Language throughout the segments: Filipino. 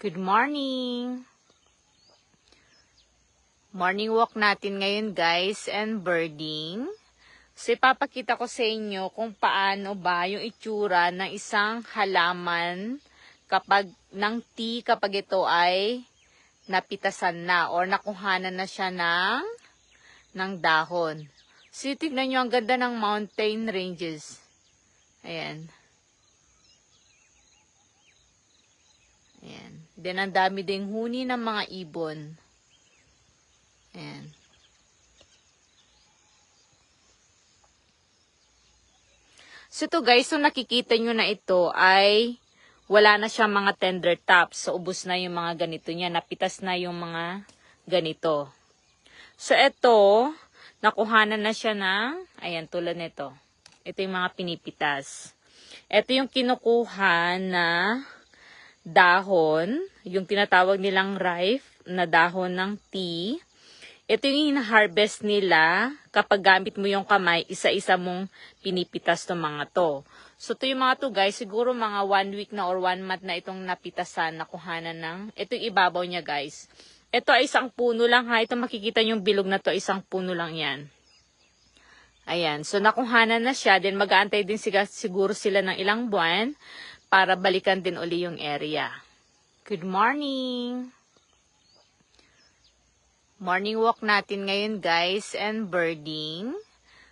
Good morning! Morning walk natin ngayon guys and birding. So ipapakita ko sa inyo kung paano ba yung itsura ng isang halaman kapag ng tea kapag ito ay napitasan na or nakuhanan na siya ng, ng dahon. So tignan nyo ang ganda ng mountain ranges. Ayan. Then, ang dami ding huni ng mga ibon. Ayan. So, ito guys, so nakikita nyo na ito ay wala na siya mga tender tops. So, ubos na yung mga ganito niya. Napitas na yung mga ganito. So, ito, nakuhanan na siya ng, ayan, tulad nito. Ito yung mga pinipitas. Ito yung kinukuha na dahon, yung tinatawag nilang rife na dahon ng tea. Ito yung harvest nila kapag gamit mo yung kamay, isa-isa mong pinipitas ng mga to. So, ito yung mga to guys, siguro mga one week na or one month na itong napitasan, nakuhanan ng, ito yung ibabaw niya guys. Ito ay isang puno lang ha, ito makikita yung bilog na to, isang puno lang yan. Ayan, so nakuhanan na siya, then mag-aantay din siguro sila ng ilang buwan para balikan din uli yung area. Good morning! Morning walk natin ngayon guys and birding.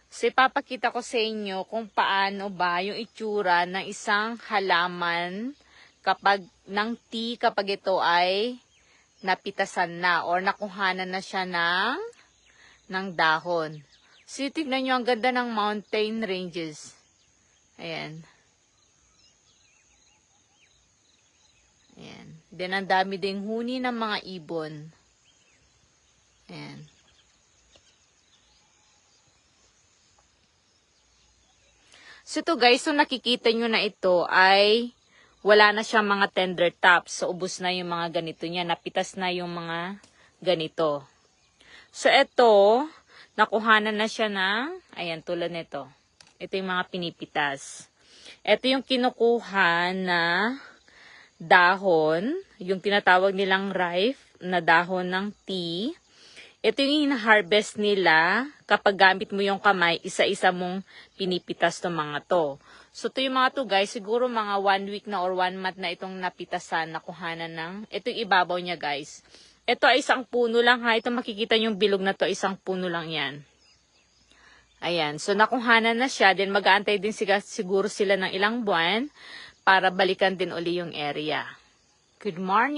So ipapakita ko sa inyo kung paano ba yung itsura ng isang halaman kapag ng tea kapag ito ay napitasan na or nakuhanan na siya ng, ng dahon. So tignan nyo ang ganda ng mountain ranges. Ayan. Then, ang dami ding huni ng mga ibon. Ayan. So, ito guys, so nakikita nyo na ito ay wala na siya mga tender tops. So, ubos na yung mga ganito niya. Napitas na yung mga ganito. So, ito, nakuhanan na siya ng, ayan, tulad nito. Ito yung mga pinipitas. Ito yung kinukuha na dahon, yung tinatawag nilang rife na dahon ng tea. Ito yung harvest nila kapag gamit mo yung kamay, isa-isa mong pinipitas ng mga to. So, ito yung mga to guys, siguro mga one week na or one month na itong napitasan, nakuhanan ng, ito yung ibabaw niya guys. Ito ay isang puno lang ha, ito makikita yung bilog na to, isang puno lang yan. Ayan, so nakuhanan na siya, then mag-aantay din siguro sila ng ilang buwan para balikan din uli yung area. Good morning!